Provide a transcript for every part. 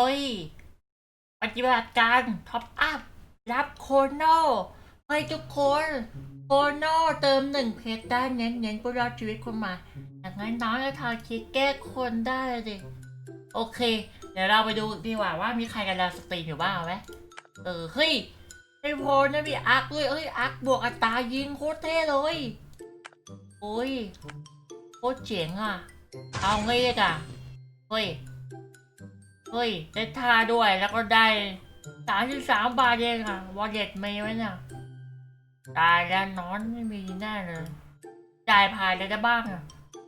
เฮ้ย ปฏิบัติการท็อปอัพ รับโคโน่เฮ้ยทุกคนโคโน่เติมหนึ่งเพชรได้เน้นเน้นผู้รอดชีวิตคนใหม่อย่างนั้นน้องจะทำคิดแก้คนได้เลยโอเค เดี๋ยวเราไปดูดีกว่าว่ามีใครกันเราสตรีมอยู่บ้างไหมเออเฮ้ยไอโพลนะมีอาร์คด้วยเอ้ยอาร์คบวกอัตรายิงโคตรเท่เลยโอ้ยโคตรเจ๋งอะเอาไงเลยอะเฮ้ย เฮ้ยได้ท่าด้วยแล้วก็ได้สามสิบสามบาทเองอะวอลเล็ตมีไหมเนี่ยตายแล้วนอนไม่มีแน่เลยจ่ายผ่านเลยได้บ้างอะ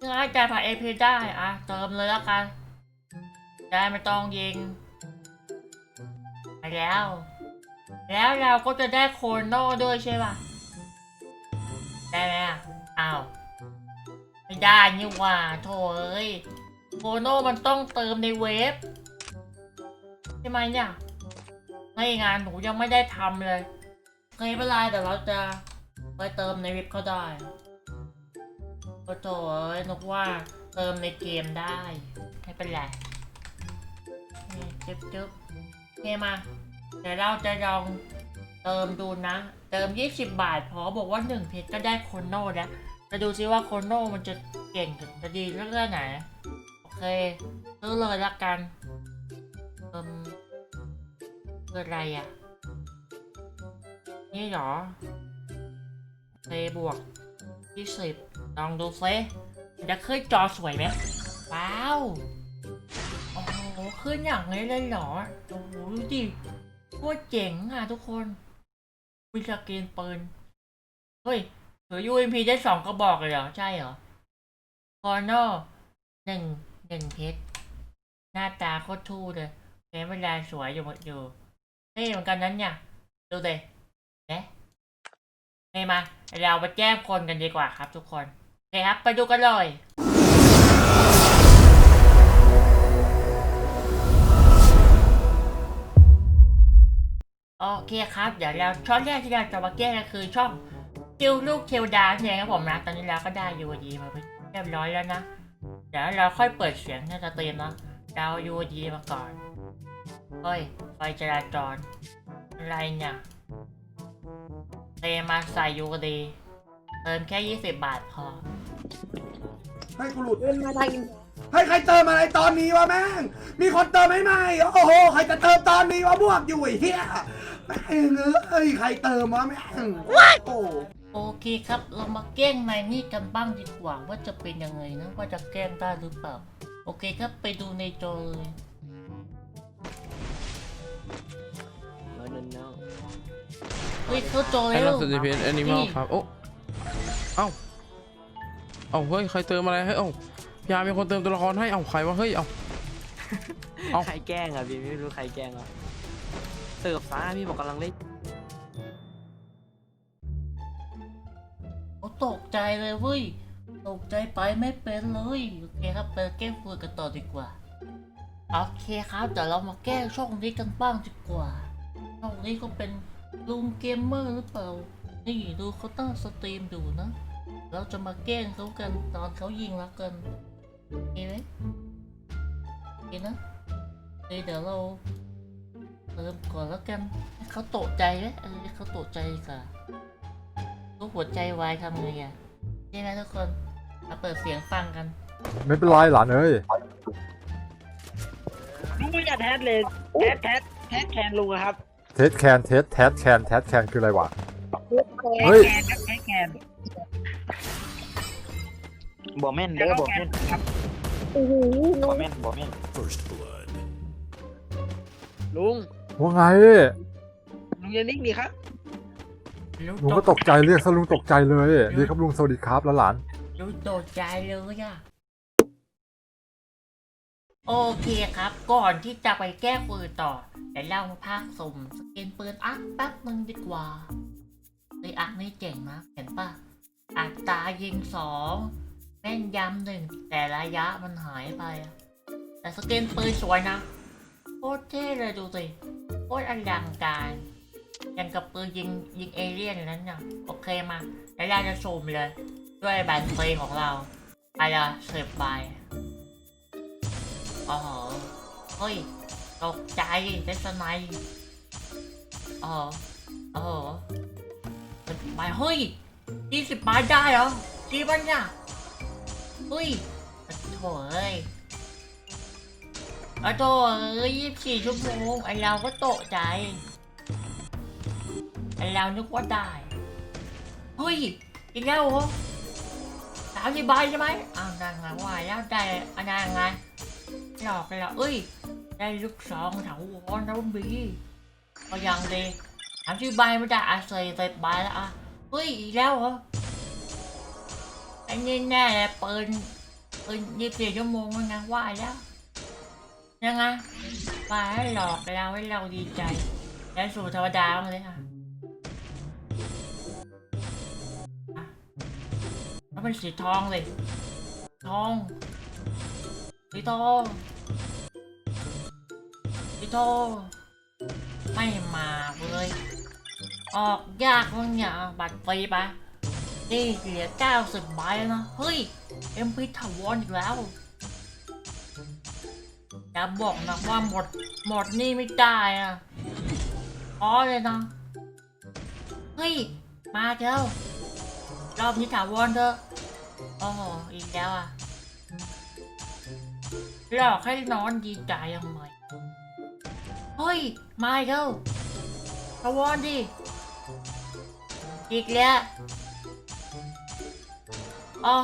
งั้นจ่ายผ่านเอพได้อะเติมเลยแล้วกันได้ไม่ต้องยิงไปแล้ว แล้วเราก็จะได้โคโน่ด้วยใช่ป่ะ ได้ไหมอะอ้าวไม่ได้นี่ว่าโถเอ้ยโคโน่มันต้องเติมในเว็บ ใช่ไหมเนี่ยไม่งานหนูยังไม่ได้ทำเลยเคยเป็นไรแต่เราจะไปเติมในเว็บเขาได้โอ้โถเอ้ยนกว่าเติมในเกมได้ ไม่เป็นไรนี่จึ๊บจึ๊บเคมา เดี๋ยวเราจะลองเติมดูนะ เติม 20 บาท พอบอกว่า 1 เพชรก็ได้โคโน่แล้วจะดูซิว่าโคโน่มันจะเก่งถึงจะดีเรื่องไหน โอเคซื้อเลยละกัน คืออะไรอะ นี่หรอเพบวกที่สิบลองดูซิจะขึ้นจอสวยไหมว้าว โอ้โห ขึ้นอย่างนี้เลยเหรอ โอ้โห ดูดิโคตรเจ๋งอะทุกคนวิชาเกนปืน เฮ้ยถือ UMP ได้สองกระบอกเลยเหรอ ใช่เหรอคอร์นอหนึ่งหนึ่งเพชรหน้าตาโคตรทู่เลยเกมเวลาสวยอยู่หมดอยู่ เท่เหมือนกันนั้นเนี่ย ดูเลยเอ๊ะเฮ้ยมา เราไปแจ้งคนกันดีกว่าครับทุกคนโอเคครับ ไปดูกันเลยโอเคครับ เดี๋ยวเราช่องแรกที่เราจะมาแก้ก็คือช่องจิวลูกเทวดาเนี่ยครับผมนะ ตอนนี้เราก็ได้ยูดีมาเป็นเรียบร้อยแล้วนะ เดี๋ยวเราค่อยเปิดเสียงในสตรีมนาะดาวยูดีมาก่อน เฮ้ย ไฟจราจร อะไรเนี่ยเตมาใส่ยูดี เติมแค่ 20 บาทพอ ให้กูหลุด เดินมาทางอินให้ใครเติมอะไรตอนนี้วะแม่ง มีคนเติมให้ไหมโอ้โห ใครจะเติมตอนนี้วะบวกอยู่ไอ้เหี้ยแม่งเอ้ยใครเติมวะแม่งโอ้โอเคครับ เรามาแกล้งนายนี่กันบ้างดีกว่าว่าจะเป็นยังไงนะ ว่าจะแกล้งได้หรือเปล่า โอเคครับไปดูในจอเลย no no no เฮ้ยเข้าจอไอ้แล้ลัวกษณะเพนแอนิมอลครับโอ้เอ้าเอ้าเฮ้ยใครเติมอะไรให้เอ้ายามีคนเติมตัวละครให้เอ้าใครวะเฮ้ยเอ้า เอ้า ใครแกล้งอะพี่ไม่รู้ใครแกล้งอะเสิร์ฟฟ้าพี่บอกกำลังเล่นโอ้ตกใจเลยเว้ย ตกใจไปไม่เป็นเลย โอเคครับ ไปแกล้งฟืนกันต่อดีกว่า โอเคครับเดี๋ยวเรามาแก้ช่องนี้กันบ้างดีกว่า ช่องนี้ก็เป็นลุงเกมเมอร์หรือเปล่า นี่ดูเขาตั้งสตรีมดูนะ เราจะมาแกล้งเขากันตอนเขายิงแล้วกันโอเคไหมโอเคนะเดี๋ยวเราเริ่มก่อนแล้วกันเขาตกใจไหมเออเขาตกใจดีกว่าลูกหัวใจวายทำไงอะใช่ไหมทุกคนมาเปิดเสียงฟังกัน ไม่เป็นไรหลานเอ้ย ไม่อยากแทสเลยแทสแทสแทสแคนลุงอะครับเทสแคนเทสแทสแคนแทสแคนคืออะไรวะ เฮ้ยแคนครับแทสแคนบ่แม่นเด้อบ่แม่นบ่แม่นบ่แม่น First blood. ลุงว่าไงลุงอยังนิ่งดีครับลุงก็ตกใจเรียกซะลุงตกใจเลยเรียกครับลุงสวัสดีครับแล้วหลานดูโดดใจเลยอะ โอเคครับ ก่อนที่จะไปแก้ปืนต่อเดี๋ยวเรามาพากสมสเกนปืนอักแป๊บนึงดีกว่าไออักนี่เจ๋งนะเห็นปะอัตรายิงสองแม่นยำหนึ่งแต่ระยะมันหายไป แต่สเกนปืนสวยนะโคตรเท่เลยดูสิโคตรอลังการยังกับปืนยิงยิงเอเลี่ยนอยู่นั้นเนี่ยโอเคมาแล้วเราจะซูมเลย ด้วยแบนเพลงของเราไปละสิบใบ อ๋อ เฮ้ย ตกใจได้สไนยเออเออไปเฮ้ยยี่สิบบาทได้เหรอจริงปะเนี่ยเฮ้ยโถ่เอ้ยอะโถ่เอ้ยยี่สิบสี่ชั่วโมงไอเราก็ตกใจ ไอเรานึกว่าได้ เฮ้ยอีกแล้วเหรอสามสิบใบใช่ไหมอ้าวนั่นไงว่าแล้วได้อันนั้นไง หลอกเลยเหรอเอ้ย ได้ลูกสองแถววอนแล้วบีก็ยังดีสามสิบใบไม่ได้อะใส่ใส่ใบแล้วอะเฮ้ยอีกแล้วเหรออ้นี่แน่เลยเปิดเปิดยี่สิบสี่ชั่วโมงแล้วไงว่าแล้วยังไงไปให้หลอกเราให้เราดีใจ แล้วสู่ธรรมดาบ้าเลยค่ะแล้วเป็นสีทองเลย ทอง สีทอง ทไม่มาเลย ออกยากมั้งเนี่ยบัตรฟรีปะนี่เหลือเก้าสิบใบแล้วนะ เฮ้ย เอ็มพีถาวรอีกแล้วอย่าบอกนะว่าหมด หมดนี่ไม่ได้อะพอเลยนะ เฮ้ย มาแล้วรอบนี้ถาวรเถอะโอ้โหอีกแล้วอะหลอกให้นอนดีใจยังไง เฮ้ย มาอีกแล้วถาวรดิ อีกแล้วอ๋อ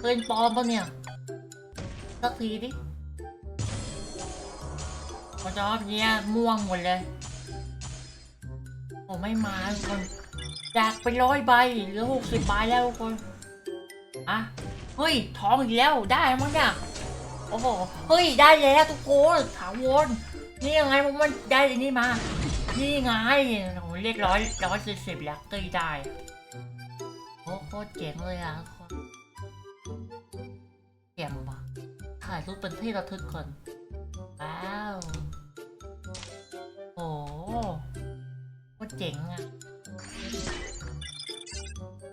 เป็นปอมปะเนี่ย สักทีดิมันรอบเนี้ยม่วงหมดเลย ผมไม่มาทุกคนจากไปร้อยใบเหลือหกสิบใบแล้วทุกคนอะเฮ้ยทองอีกแล้วได้มั้งเนี่ยโอ้โห เฮ้ย ได้แล้วทุกคนถาวร นี่ยังไงมันได้อันนี่มา นี่ไงโอ้โหเรียกร้อยร้อยสี่สิบแล้วก็ได้โอ้โคตรเจ๋งเลยอะคนเจ๋งว่ะถ่ายรูปเป็นที่ระทึกก่อนว้าวโอ้โหโคตรเจ๋งอะ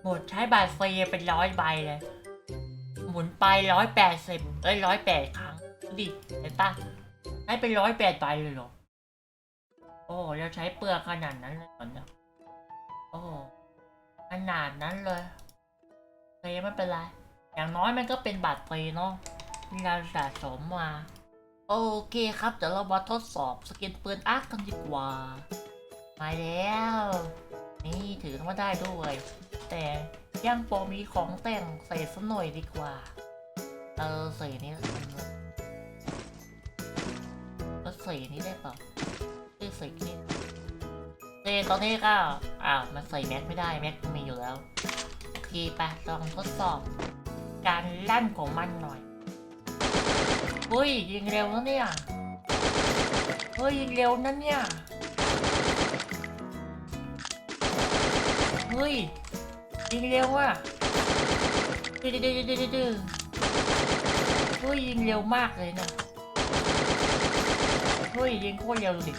หมดใช้บัตรฟรีเป็นร้อยใบเลย หมุนไปร้อยแปดสิบเอ้ยร้อยแปดครั้งดูดิเห็นปะ ได้เป็นร้อยแปดใบเลยเหรอ โอ้เราใช้เปลือกขนาดนั้นเลยเหรอเนี่ยโอ้ขนาดนั้นเลยฟรไม่เป็นไร อย่างน้อยมันก็เป็นบัตรฟรีเนาะที่เรสะสมมา โอเคครับ เดี๋ยวเรามาทดสอบสกินปืนอาร์คกันดีกว่า มาแล้ว นี่ถือมาได้ด้วย แต่ยังพอมีของแต่งใส่สักหน่อยดีกว่า เออใส่นี้แล้วกันเลย ส่นี้ได้เปล่าเออใส่นี่เอตอนนี้ก็อ้าวมันใส่แม็กไม่ได้แม็กมีอยู่แล้วโอเคไปลองทดสอบ การลั่นของมันหน่อยเฮ้ยยิงเร็วนะเนี่ยเฮ้ยยิงเร็วนะเนี่ยเฮ้ยยิงเร็วอะดื้อดื้อดื้อดื้อดื้อเฮ้ยยิงเร็วมากเลยเนี่ย เฮ้ยยิงโคตรเร็วดิ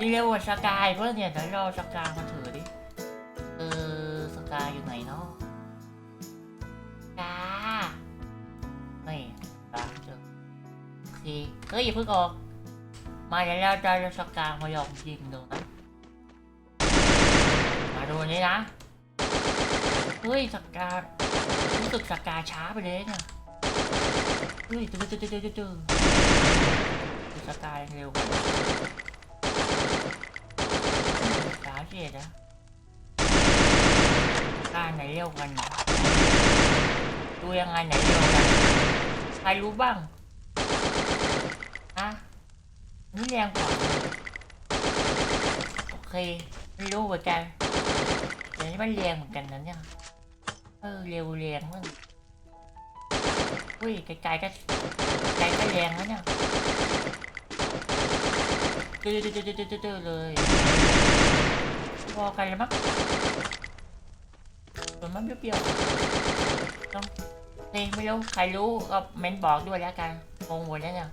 ยิงเร็วกว่าสกายเพื่อนเนี่ยเดี๋ยวเรอสกายมาถือดิเออสกายอยู่ไหนเนาะกานี่สกาเจอโอเคเฮ้ยอย่าเพิ่งออก มาเดี๋ยวเราจะสกามาลองยิงดูนะมาดูนี้นะเฮ้ยสกการู้สึกสกกาช้าไปเลยเนี่ยเฮ้ยตื้อตื้อตื้อตื้อตื้อ สกายเร็วกว่าช้าเสียนะสกกาไหนเร็วกันนะดูยังไงไหนเร็วกันใครรู้บ้างฮะนี่แรงกว่าโอเคไม่รู้เหมือนกันแต่นี่มันแรงเหมือนกันนะเนี่ยเออเร็วแรงมาก อุ้ยไกลๆก็ไกลก็แรงแล้วเนี่ยเจอเจอเจอตื้อเลยพอกันเลยมั้งส่วนมันเปรี้ยวๆต้องเพลงไม่รู้ใครรู้ก็เม้นบอกด้วยแล้วกันงงหมดแล้วเนี่ย